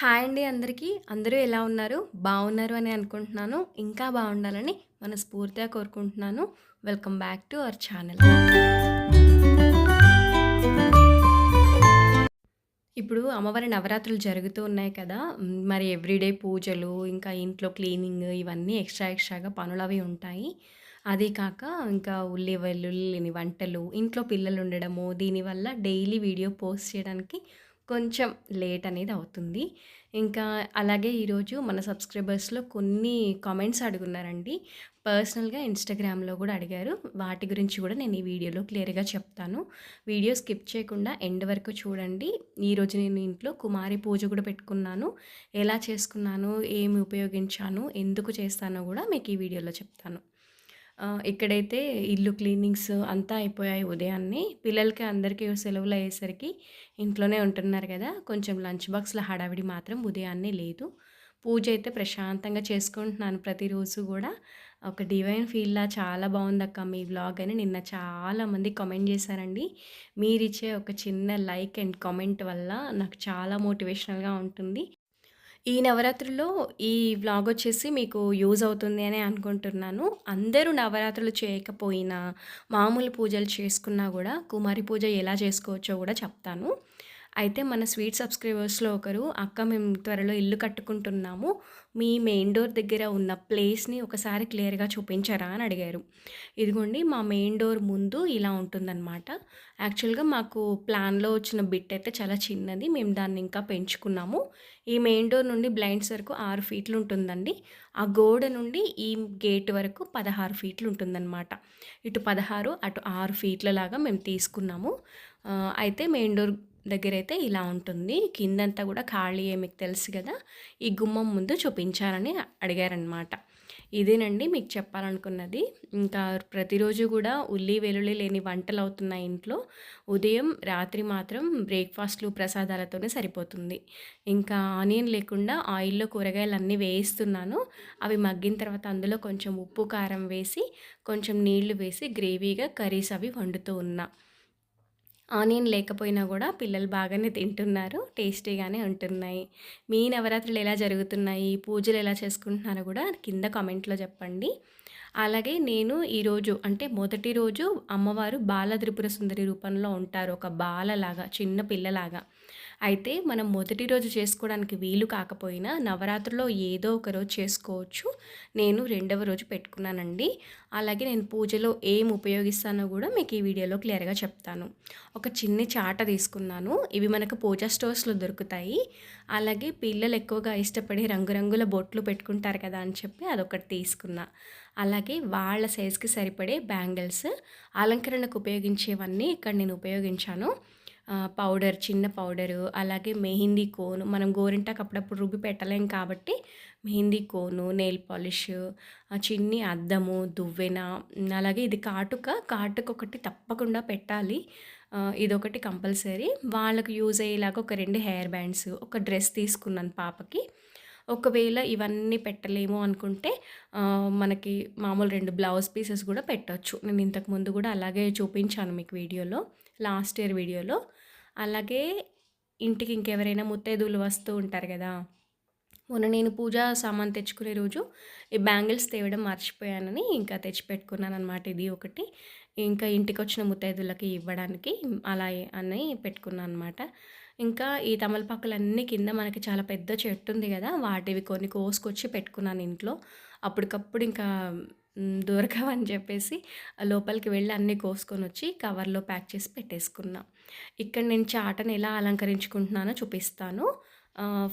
Hi అండి అందరికీ. అందరూ ఎలా ఉన్నారు? బాగున్నారు అని అనుకుంటున్నాను. ఇంకా బాగుండాలని మనస్ఫూర్తిగా కోరుకుంటున్నాను. Welcome back to our channel. ఇప్పుడు అమ్మవారి నవరాత్రులు జరుగుతూ ఉన్నాయి కదా. మరి ఎవ్రీడే పూజలు ఇంకా ఇంట్లో క్లీనింగ్ ఇవన్నీ ఎక్స్ట్రా ఎక్స్ట్రాగా పనులు అవి ఉంటాయి. అదే కాక ఇంకా ఉల్లి వెల్లుల్లి లేని వంటలు ఇంట్లో పిల్లలు ఉండడము దీనివల్ల డైలీ వీడియో పోస్ట్ చేయడానికి కొంచెం లేట్ అనేది అవుతుంది. ఇంకా అలాగే ఈరోజు మన సబ్స్క్రైబర్స్లో కొన్ని కామెంట్స్ అడుగున్నారండి. పర్సనల్గా ఇన్స్టాగ్రామ్లో కూడా అడిగారు. వాటి గురించి కూడా నేను ఈ వీడియోలో క్లియర్గా చెప్తాను. వీడియో స్కిప్ చేయకుండా ఎండ్ వరకు చూడండి. ఈరోజు నేను ఇంట్లో కుమారి పూజ కూడా పెట్టుకున్నాను. ఎలా చేసుకున్నాను? ఏమి ఉపయోగించాను? ఎందుకు చేస్తానో కూడా మీకు ఈ వీడియోలో చెప్తాను. ఇక్కడైతే ఇల్లు క్లీనింగ్స్ అంతా అయిపోయాయి ఉదయాన్నే. పిల్లలకి అందరికీ సెలవులు అయ్యేసరికి ఇంట్లోనే ఉంటున్నారు కదా. కొంచెం లంచ్ బాక్స్లో హడావిడి మాత్రం ఉదయాన్నే లేదు. పూజ అయితే ప్రశాంతంగా చేసుకుంటున్నాను ప్రతిరోజు కూడా. ఒక డివైన్ ఫీల్లా చాలా బాగుంది అక్క మీ వ్లాగ్ అని నిన్న చాలామంది కామెంట్ చేశారండి. మీరిచ్చే ఒక చిన్న లైక్ అండ్ కామెంట్ వల్ల నాకు చాలా మోటివేషనల్గా ఉంటుంది. ఈ నవరాత్రుల్లో ఈ వ్లాగ్ వచ్చేసి మీకు యూజ్ అవుతుంది అని అనుకుంటున్నాను. అందరూ నవరాత్రులు చేయకపోయినా మామూలు పూజలు చేసుకున్నా కూడా కుమారి పూజ ఎలా చేసుకోవచ్చో కూడా చెప్తాను. అయితే మన స్వీట్ సబ్స్క్రైబర్స్లో ఒకరు అక్క మేము త్వరలో ఇల్లు కట్టుకుంటున్నాము. మీ మెయిన్ డోర్ దగ్గర ఉన్న ప్లేస్ని ఒకసారి క్లియర్గా చూపించారా? అని అడిగారు. ఇదిగోండి మా మెయిన్ డోర్ ముందు ఇలా ఉంటుందన్నమాట. యాక్చువల్గా మాకు ప్లాన్లో వచ్చిన బిట్ అయితే చాలా చిన్నది. మేము దాన్ని ఇంకా పెంచుకున్నాము. ఈ మెయిన్ డోర్ నుండి బ్లైండ్స్ వరకు ఆరు ఫీట్లు ఉంటుందండి. ఆ గోడ నుండి ఈ గేట్ వరకు పదహారు ఫీట్లు ఉంటుందన్నమాట. ఇటు పదహారు అటు ఆరు ఫీట్ల లాగా మేము తీసుకున్నాము. అయితే మెయిన్ డోర్ దగ్గర అయితే ఇలా ఉంటుంది. కిందంతా కూడా ఖాళీయే మీకు తెలుసు కదా? ఈ గుమ్మం ముందు చూపించారని అడిగారనమాట ఇదేనండి మీకు చెప్పాలనుకున్నది. ఇంకా ప్రతిరోజు కూడా ఉల్లి వెల్లుల్లి లేని వంటలు అవుతున్నాయి ఇంట్లో. ఉదయం రాత్రి మాత్రం బ్రేక్ఫాస్ట్లు ప్రసాదాలతోనే సరిపోతుంది. ఇంకా ఆనియన్ లేకుండా ఆయిల్లో కూరగాయలు అన్నీ వేయిస్తున్నాను. అవి మగ్గిన తర్వాత అందులో కొంచెం ఉప్పు కారం వేసి కొంచెం నీళ్ళు వేసి గ్రేవీగా కర్రీస్ అవి వండుతూ ఉన్నా. ఆనియన్ లేకపోయినా కూడా పిల్లలు బాగానే తింటున్నారు టేస్టీగానే ఉంటున్నాయి. మీ నవరాత్రులు ఎలా జరుగుతున్నాయి పూజలు ఎలా చేసుకుంటున్నారో కూడా కింద కామెంట్లో చెప్పండి. అలాగే నేను ఈరోజు అంటే మొదటి రోజు అమ్మవారు బాల త్రిపుర సుందరి రూపంలో ఉంటారు ఒక బాలలాగా చిన్న పిల్లలాగా. అయితే మనం మొదటి రోజు చేసుకోవడానికి వీలు కాకపోయినా నవరాత్రిలో ఏదో ఒక రోజు చేసుకోవచ్చు. నేను రెండవ రోజు పెట్టుకున్నానండి. అలాగే నేను పూజలో ఏం ఉపయోగిస్తానో కూడా మీకు ఈ వీడియోలో క్లియర్గా చెప్తాను. ఒక చిన్ని చాట తీసుకున్నాను. ఇవి మనకు పూజా స్టోర్స్లో దొరుకుతాయి. అలాగే పిల్లలు ఎక్కువగా ఇష్టపడి రంగురంగుల బొట్లు పెట్టుకుంటారు కదా అని చెప్పి అదొకటి తీసుకున్నా. అలాగే వాళ్ళ సైజ్కి సరిపడే బ్యాంగిల్స్ అలంకరణకు ఉపయోగించేవన్నీ ఇక్కడ నేను ఉపయోగించాను. పౌడర్ చిన్న పౌడరు అలాగే మెహందీ కోన్. మనం గోరింటాకు అప్పుడప్పుడు రుబ్బి పెట్టలేం కాబట్టి మెహందీ కోను నెయిల్ పాలిష్ చిన్ని అద్దము దువ్వెన అలాగే ఇది కాటుక. కాటుక ఒకటి తప్పకుండా పెట్టాలి. ఇదొకటి కంపల్సరీ. వాళ్ళకు యూజ్ అయ్యేలాగా ఒక రెండు హెయిర్ బ్యాండ్స్ ఒక డ్రెస్ తీసుకున్నాను పాపకి. ఒకవేళ ఇవన్నీ పెట్టలేము అనుకుంటే మనకి మామూలు రెండు బ్లౌజ్ పీసెస్ కూడా పెట్టొచ్చు. నేను ఇంతకు ముందు కూడా అలాగే చూపించాను మీకు వీడియోలో లాస్ట్ ఇయర్ వీడియోలో. అలాగే ఇంటికి ఇంకెవరైనా ముత్తైదువులు వస్తూ ఉంటారు కదా. మొన్న నేను పూజా సామాన్ తెచ్చుకునే రోజు ఈ బ్యాంగిల్స్ తేవడం మర్చిపోయానని ఇంకా తెచ్చిపెట్టుకున్నాను అనమాట ఇది ఒకటి. ఇంకా ఇంటికి వచ్చిన ముత్తైదులకి ఇవ్వడానికి అలా అని పెట్టుకున్నాను అనమాట ఇంకా ఈ తమలపాకులన్నీ కింద మనకి చాలా పెద్ద చెట్టు ఉంది కదా. వాటివి కొన్ని కోసుకొచ్చి పెట్టుకున్నాను ఇంట్లో. అప్పటికప్పుడు ఇంకా దొరకవని చెప్పేసి లోపలికి వెళ్ళి అన్నీ కోసుకొని వచ్చి కవర్లో ప్యాక్ చేసి పెట్టేసుకున్నా. ఇక్కడ నేను చాటను ఎలా అలంకరించుకుంటున్నానో చూపిస్తాను.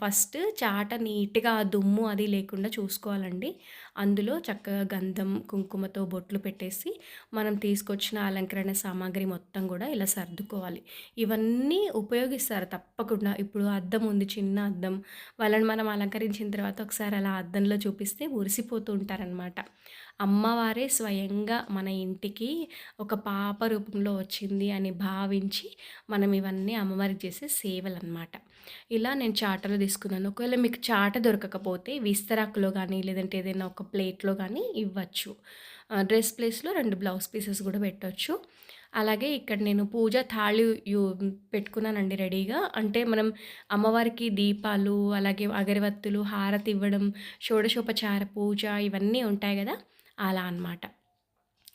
ఫస్ట్ చాట నీట్గా దుమ్ము అది లేకుండా చూసుకోవాలండి. అందులో చక్కగా గంధం కుంకుమతో బొట్లు పెట్టేసి మనం తీసుకొచ్చిన అలంకరణ సామాగ్రి మొత్తం కూడా ఇలా సర్దుకోవాలి. ఇవన్నీ ఉపయోగిస్తారు తప్పకుండా. ఇప్పుడు అద్దం ఉంది చిన్న అద్దం. వాళ్ళని మనం అలంకరించిన తర్వాత ఒకసారి అలా అద్దంలో చూపిస్తే మురిసిపోతూ ఉంటారనమాట అమ్మవారే స్వయంగా మన ఇంటికి ఒక పాప రూపంలో వచ్చింది అని భావించి మనం ఇవన్నీ అమ్మవారికి చేసే సేవలు అనమాట ఇలా నేను చాటలో తీసుకున్నాను ఒకవేళ మీకు చాట దొరకకపోతే విస్తరాకులో కానీ లేదంటే ఏదైనా ఒక ప్లేట్లో కానీ ఇవ్వచ్చు డ్రెస్ ప్లేస్లో రెండు బ్లౌజ్ పీసెస్ కూడా పెట్టవచ్చు అలాగే ఇక్కడ నేను పూజ తాళి పెట్టుకున్నానండి రెడీగా. అంటే మనం అమ్మవారికి దీపాలు, అలాగే అగరవత్తులు, హారతి ఇవ్వడం, షోడశోపచార పూజ ఇవన్నీ ఉంటాయి కదా అలా అనమాట.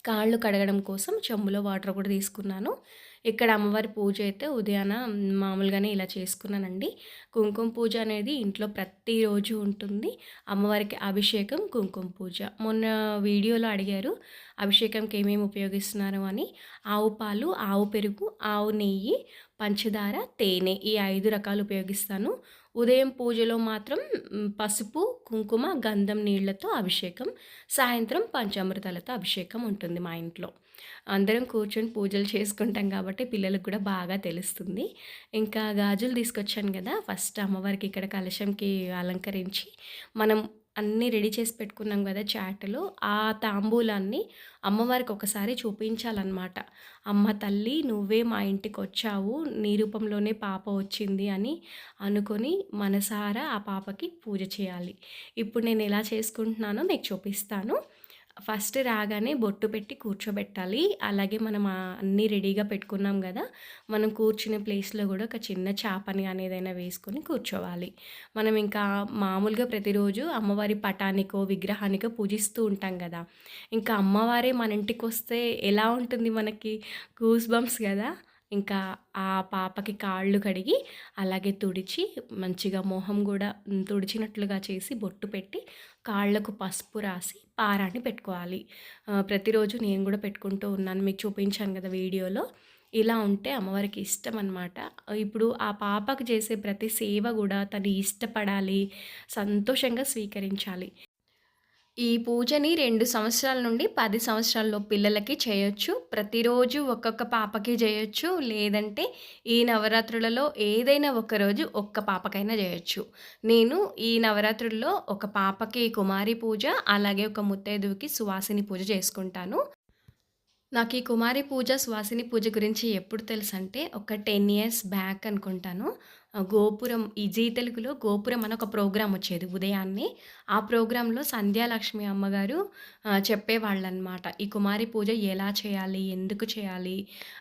కాళ్ళు కడగడం కోసం చెంబులో వాటర్ కూడా తీసుకున్నాను. ఇక్కడ అమ్మవారి పూజ అయితే ఉదయాన మామూలుగానే ఇలా చేసుకున్నానండి. కుంకుమ పూజ అనేది ఇంట్లో ప్రతిరోజు ఉంటుంది. అమ్మవారికి అభిషేకం, కుంకుమ పూజ. మొన్న వీడియోలో అడిగారు అభిషేకంకి ఏమేమి ఉపయోగిస్తున్నారు అని. ఆవు పాలు, ఆవు పెరుగు, ఆవు నెయ్యి, పంచదార, తేనె ఈ ఐదు రకాలు ఉపయోగిస్తాను. ఉదయం పూజలో మాత్రం పసుపు, కుంకుమ, గంధం నీళ్ళతో అభిషేకం. సాయంత్రం పంచామృతాలతో అభిషేకం ఉంటుంది మా ఇంట్లో. అందరం కూర్చొని పూజలు చేసుకుంటాం కాబట్టి పిల్లలకు కూడా బాగా తెలుస్తుంది. ఇంకా గాజులు తీసుకొచ్చాను కదా ఫస్ట్ అమ్మవారికి ఇక్కడ కలశంకి అలంకరించి మనం అన్నీ రెడీ చేసి పెట్టుకున్నాం కదా చాటలు ఆ తాంబూలాన్ని అమ్మవారికి ఒకసారి చూపించాలన్నమాట. అమ్మ తల్లి నువ్వే మా ఇంటికి వచ్చావు నీ రూపంలోనే పాప వచ్చింది అని అనుకొని మనసారా ఆ పాపకి పూజ చేయాలి. ఇప్పుడు నేను ఎలా చేసుకుంటున్నానో మీకు చూపిస్తాను. ఫస్ట్ రాగానే బొట్టు పెట్టి కూర్చోబెట్టాలి. అలాగే మనం అన్నీ రెడీగా పెట్టుకున్నాం కదా మనం కూర్చునే ప్లేస్‌లో కూడా ఒక చిన్న చేపని గాని ఏదైనా వేసుకొని కూర్చోవాలి. మనం ఇంకా మామూలుగా ప్రతిరోజు అమ్మవారి పటానికో, విగ్రహానికో పూజిస్తూ ఉంటాం కదా ఇంకా అమ్మవారే మన ఇంటికొస్తే ఎలా ఉంటుంది మనకి గూస్ బంప్స్ కదా ఇంకా ఆ పాపకి కాళ్ళు కడిగి అలాగే తుడిచి మంచిగా మొహం కూడా తుడిచినట్లుగా చేసి బొట్టు పెట్టి కాళ్ళకు పసుపు రాసి పారాన్ని పెట్టుకోవాలి. ప్రతిరోజు నేను కూడా పెట్టుకుంటూ ఉన్నాను. మీకు చూపించాను కదా వీడియోలో. ఇలా ఉంటే అమ్మవారికి ఇష్టం అనమాట ఇప్పుడు ఆ పాపకు చేసే ప్రతి సేవ కూడా తను ఇష్టపడాలి సంతోషంగా స్వీకరించాలి. ఈ పూజని రెండు సంవత్సరాల నుండి పది సంవత్సరాల్లో పిల్లలకి చేయొచ్చు. ప్రతిరోజు ఒక్కొక్క పాపకి చేయొచ్చు. లేదంటే ఈ నవరాత్రులలో ఏదైనా ఒకరోజు ఒక్క పాపకైనా చేయొచ్చు. నేను ఈ నవరాత్రుల్లో ఒక పాపకి కుమారి పూజ అలాగే ఒక ముత్తైదువుకి సువాసిని పూజ చేసుకుంటాను. నాకు ఈ కుమారి పూజ సువాసిని పూజ గురించి ఎప్పుడు తెలుసు అంటే ఒక టెన్ ఇయర్స్ బ్యాక్ అనుకుంటాను. గోపురం ఈ జీ తెలుగులో గోపురం అని ఒక ప్రోగ్రాం వచ్చేది ఉదయాన్నే. ఆ ప్రోగ్రాంలో సంధ్యాలక్ష్మి అమ్మగారు చెప్పేవాళ్ళనమాట ఈ కుమారి పూజ ఎలా చేయాలి? ఎందుకు చేయాలి?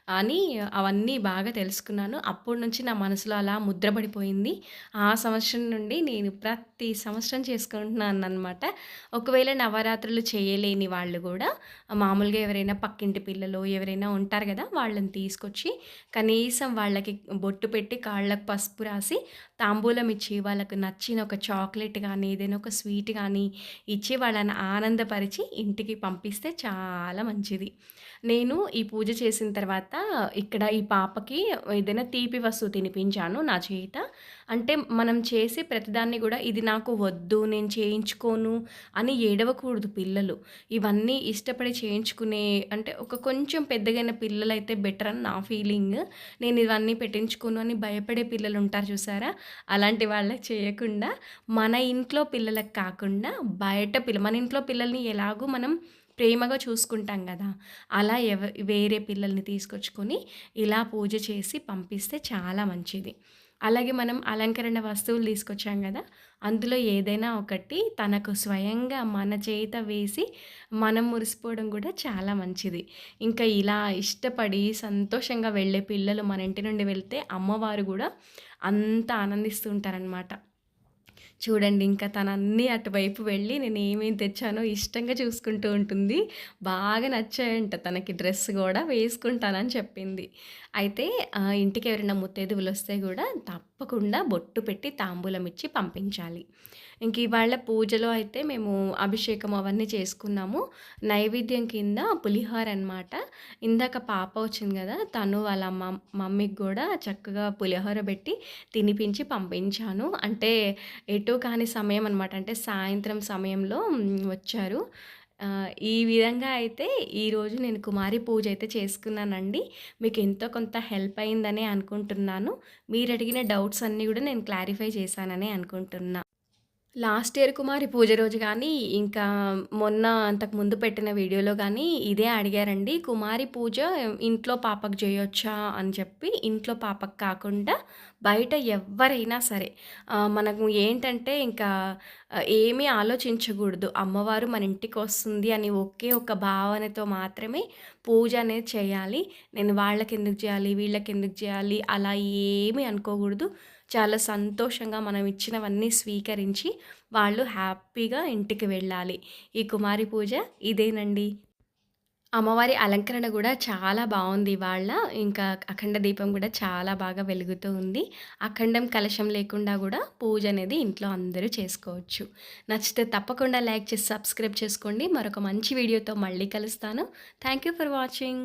అని అవన్నీ బాగా తెలుసుకున్నాను. అప్పటి నుంచి నా మనసులో అలా ముద్రపడిపోయింది. ఆ సంవత్సరం నుండి నేను ప్రతి సంవత్సరం చేసుకుంటున్నాను అనమాట ఒకవేళ నవరాత్రులు చేయలేని వాళ్ళు కూడా మామూలుగా ఎవరైనా పక్కింటి పిల్లలు ఎవరైనా ఉంటారు కదా వాళ్ళని తీసుకొచ్చి కనీసం వాళ్ళకి బొట్టు పెట్టి కాళ్ళకు పసుపు పసుపు రాసి తాంబూలం ఇచ్చి వాళ్ళకు నచ్చిన ఒక చాక్లెట్ కానీ ఏదైనా ఒక స్వీట్ కానీ ఇచ్చి వాళ్ళని ఆనందపరిచి ఇంటికి పంపిస్తే చాలా మంచిది. నేను ఈ పూజ చేసిన తర్వాత ఇక్కడ ఈ పాపకి ఏదైనా తీపి వస్తువు తినిపించాను నా చేత. అంటే మనం చేసి ప్రతిదాన్ని కూడా ఇది నాకు వద్దు నేను చేయించుకోను అని ఏడవకూడదు పిల్లలు. ఇవన్నీ ఇష్టపడి చేయించుకునే అంటే ఒక కొంచెం పెద్దగైన పిల్లలైతే బెటర్ అని నా ఫీలింగ్. నేను ఇవన్నీ పెట్టించుకోను అని భయపడే పిల్లలు ఉంటారు చూసారా? అలాంటి వాళ్ళకి చేయకుండా మన ఇంట్లో పిల్లలకు కాకుండా బయట పిల్ల మన ఇంట్లో పిల్లల్ని ఎలాగో మనం ప్రేమగా చూసుకుంటాం కదా అలా ఎవ వేరే పిల్లల్ని తీసుకొచ్చుకొని ఇలా పూజ చేసి పంపిస్తే చాలా మంచిది. అలాగే మనం అలంకరణ వస్తువులు తీసుకొచ్చాం కదా అందులో ఏదైనా ఒకటి తనకు స్వయంగా మన చేత వేసి మనం మురిసిపోవడం కూడా చాలా మంచిది. ఇంకా ఇలా ఇష్టపడి సంతోషంగా వెళ్ళే పిల్లలు మన ఇంటి నుండి వెళ్తే అమ్మవారు కూడా అంత ఆనందిస్తూ ఉంటారనమాట చూడండి ఇంకా తన అన్నీ అటువైపు వెళ్ళి నేను ఏమేమి తెచ్చానో ఇష్టంగా చూసుకుంటూ ఉంటుంది. బాగా నచ్చాయంట తనకి డ్రెస్ కూడా వేసుకుంటానని చెప్పింది. అయితే ఇంటికి ఎవరైనా ముత్తైదువులు వస్తే కూడా తప్పకుండా బొట్టు పెట్టి తాంబూలం ఇచ్చి పంపించాలి. ఇంక ఇవాళ పూజలో అయితే మేము అభిషేకం అవన్నీ చేసుకున్నాము. నైవేద్యం కింద పులిహోర అనమాట ఇందాక పాప వచ్చింది కదా తను వాళ్ళ మమ్మీకి కూడా చక్కగా పులిహోర పెట్టి తినిపించి పంపించాను. అంటే ఎటు కాని సమయం అనమాట అంటే సాయంత్రం సమయంలో వచ్చారు. ఈ విధంగా అయితే ఈరోజు నేను కుమారి పూజ అయితే చేసుకున్నానండి. మీకు ఎంతో కొంత హెల్ప్ అయిందని అనుకుంటున్నాను. మీరు అడిగిన డౌట్స్ అన్నీ కూడా నేను క్లారిఫై చేశానని అనుకుంటున్నాను లాస్ట్ ఇయర్ కుమారి పూజ రోజు కానీ ఇంకా మొన్న అంతకు ముందు పెట్టిన వీడియోలో కానీ ఇదే అడిగారండి. కుమారి పూజ ఇంట్లో పాపకు చేయొచ్చా అని చెప్పి, ఇంట్లో పాపకు కాకుండా బయట ఎవరైనా సరే మనకు ఏంటంటే ఇంకా ఏమీ ఆలోచించకూడదు అమ్మవారు మన ఇంటికి వస్తుంది అని ఒకే ఒక భావనతో మాత్రమే పూజ అనేది చేయాలి. నేను వాళ్ళకి ఎందుకు చేయాలి వీళ్ళకి ఎందుకు చేయాలి అలా ఏమీ అనుకోకూడదు చాలా సంతోషంగా మనం ఇచ్చినవన్నీ స్వీకరించి, వాళ్ళు హ్యాపీగా ఇంటికి వెళ్ళాలి. ఈ కుమారి పూజ ఇదేనండి. అమ్మవారి అలంకరణ కూడా చాలా బాగుంది వాళ్ళ ఇంకా అఖండ దీపం కూడా చాలా బాగా వెలుగుతూ ఉంది. అఖండం కలశం లేకుండా కూడా పూజ అనేది ఇంట్లో అందరూ చేసుకోవచ్చు. నచ్చితే తప్పకుండా లైక్ చేసి, సబ్స్క్రైబ్ చేసుకోండి. మరొక మంచి వీడియోతో మళ్ళీ కలుస్తాను. Thank you for watching.